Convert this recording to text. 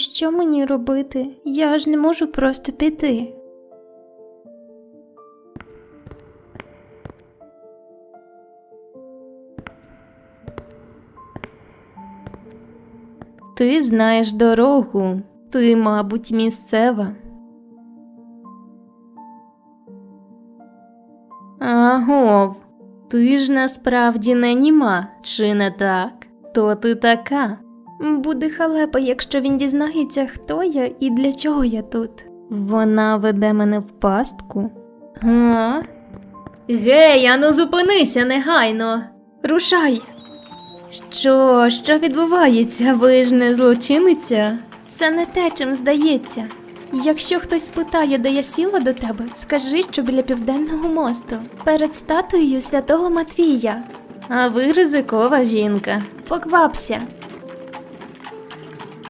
що мені робити? Я ж не можу просто піти. Ти знаєш дорогу. Ти, мабуть, місцева. Агов, ти ж насправді не німа, чи не так? То ти така. Буде халепа, якщо він дізнається, хто я і для чого я тут. Вона веде мене в пастку. Га? Гей, ану зупинися негайно. Рушай. Що, що відбувається? Ви ж не злочиниця? Це не те, чим здається. Якщо хтось питає, де я сіла до тебе, скажи, що біля південного мосту, перед статуєю святого Матвія. А ви ризикова жінка. Поквапся,